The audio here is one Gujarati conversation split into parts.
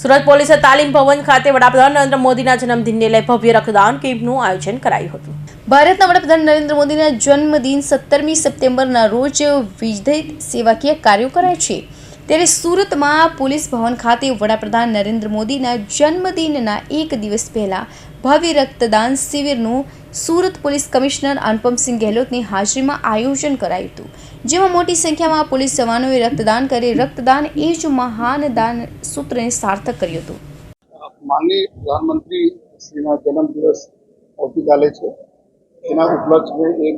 સુરત પોલીસે તાલીમ ભવન ખાતે વડાપ્રધાન નરેન્દ્ર મોદીના જન્મદિનને લઈ ભવ્ય રક્તદાન કેમ્પનું આયોજન કરાયું હતું. ભારતના વડાપ્રધાન નરેન્દ્ર મોદીના જન્મદિન સત્તરમી સપ્ટેમ્બરના રોજ વિવિધ સેવાકીય કાર્યો કરાય છે. ત્યારે સુરતમાં પોલીસ ભવન ખાતે વડાપ્રધાન નરેન્દ્ર મોદીના જન્મદિનના એક દિવસ પહેલા ભવ્ય રક્તદાન શિબિરનું સુરત પોલીસ કમિશનર અનુપમસિંહ ગેહલોતની હાજરીમાં આયોજન કરાયું હતું. જેમાં મોટી સંખ્યામાં પોલીસ જવાનોએ રક્તદાન કરી, રક્તદાન એ જ મહાન દાન સૂત્રને સાર્થક કર્યું હતું. માનનીય પ્રધાનમંત્રી શ્રીના જન્મદિવસ આવતીકાલે છે. એના ઉપલક્ષમાં એક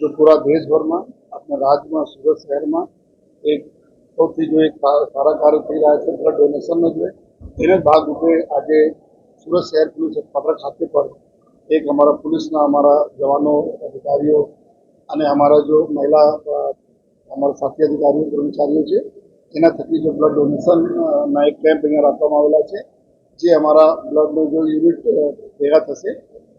જો પૂરા દેશભરમાં, આપણા રાજ્યમાં, સુરત શહેરમાં એક સૌથી જો એક સારા કાર્ય થઈ રહ્યા છે બ્લડ ડોનેશનનો જોઈએ એને ભાગરૂપે આજે સુરત શહેર પોલીસ પાટણ ખાતે પર એક અમારા પોલીસના અમારા જવાનો અધિકારીઓ અને અમારા જો મહિલા અમારા સાથી અધિકારીઓ, કર્મચારીઓ છે, એના થકી જો બ્લડ ડોનેશનના એક કેમ્પ અહીંયા રાખવામાં આવેલા છે, જે અમારા બ્લડનું જો યુનિટ ભેગા થશે,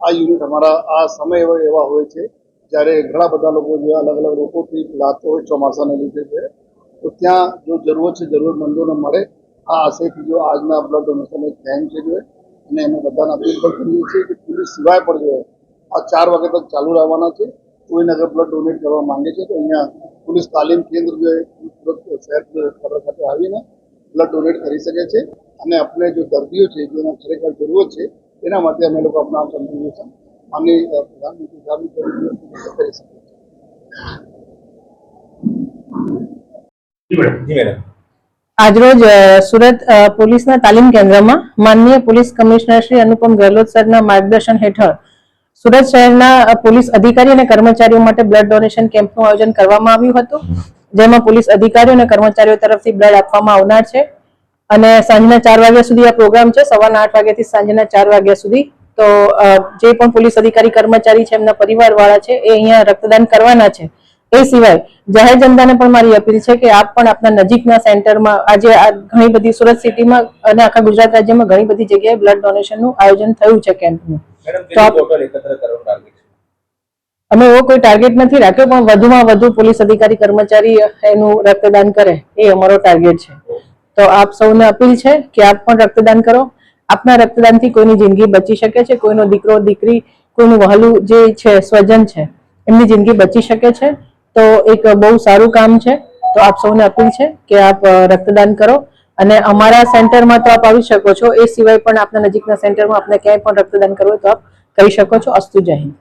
આ યુનિટ અમારા આ સમય એવા એવા હોય છે, જ્યારે ઘણા બધા લોકો જે અલગ અલગ રોગોથી પીડાતો હોય, ચોમાસાને લીધે છે તો ત્યાં જો જરૂર છે જરૂરમંદોને મળે. આ આશયથી જો આજના બ્લડ ડોનેશન એક કેમ્પ છે જો, અને અમે બધાને અપીલ પણ કરીએ છીએ કે પોલીસ સિવાય પણ જો આ ચાર વાગે તક ચાલુ રહેવાના છે કોઈને અગર બ્લડ ડોનેટ કરવા માંગે છે, તો અહીંયા પોલીસ તાલીમ કેન્દ્ર જે સુરત શહેર હેડક્વાર્ટર ખાતે આવીને બ્લડ ડોનેટ કરી શકે છે. અને આપણે જો દર્દીઓ છે જેને ખરેખર જરૂરત છે, એના માટે અમે લોકો આપણા કન્ટ્રીબ્યુશન માનની પ્રધાનમંત્રી સાહેબની કરી કરી શકીએ છીએ જી મેડમ જી મેડમ આજરોજ સુરત પોલીસના તાલીમ કેન્દ્રમાં માનનીય પોલીસ કમિશનર શ્રી અનુપમ ગેહલોત સરના માર્ગદર્શન હેઠળ સુરત શહેરના પોલીસ અધિકારી અને કર્મચારીઓ માટે બ્લડ ડોનેશન કેમ્પનું આયોજન કરવામાં આવ્યું હતું. જેમાં પોલીસ અધિકારીઓ અને કર્મચારીઓ તરફથી બ્લડ આપવામાં આવનાર છે. અને સાંજના ચાર વાગ્યા સુધી આ પ્રોગ્રામ છે. સવારના આઠ વાગ્યાથી સાંજના ચાર વાગ્યા સુધી. તો જે પણ પોલીસ અધિકારી, કર્મચારી છે, એમના પરિવારવાળા છે, એ અહીંયા રક્તદાન કરવાના છે. એ સિવાય જાહેર જનતાને પણ મારી અપીલ છે કે આપ પણ આપના નજીકના સેન્ટરમાં આજે આ ઘણી બધી સુરત સિટીમાં અને આખા ગુજરાત રાજ્યમાં ઘણી બધી જગ્યાએ બ્લડ ડોનેશનનું આયોજન થયું છે કેમ્પનું. અમે એવો કોઈ ટાર્ગેટ નથી રાખ્યો પણ વધુમાં વધુ પોલીસ અધિકારી કર્મચારી એનું રક્તદાન કરે એ અમારો ટાર્ગેટ છે. તો આપ સૌને અપીલ છે કે આપ પણ રક્તદાન કરો. આપના રક્તદાનથી કોઈની જિંદગી બચી શકે છે કોઈનો દીકરો દીકરી કોઈનું વહાલું જે છે સ્વજન છે એમની જિંદગી બચી શકે છે. તો એક બહુ સારું કામ છે. તો આપ સૌને અપીલ છે કે આપ રક્તદાન કરો. અને અમારા સેન્ટરમાં તો આપ આવી શકો છો. એ સિવાય પણ આપના નજીકના સેન્ટરમાં આપને ક્યાંય પણ રક્તદાન કરવું હોય તો આપ કરી શકો છો. અસ્તુ જય હિન્દ.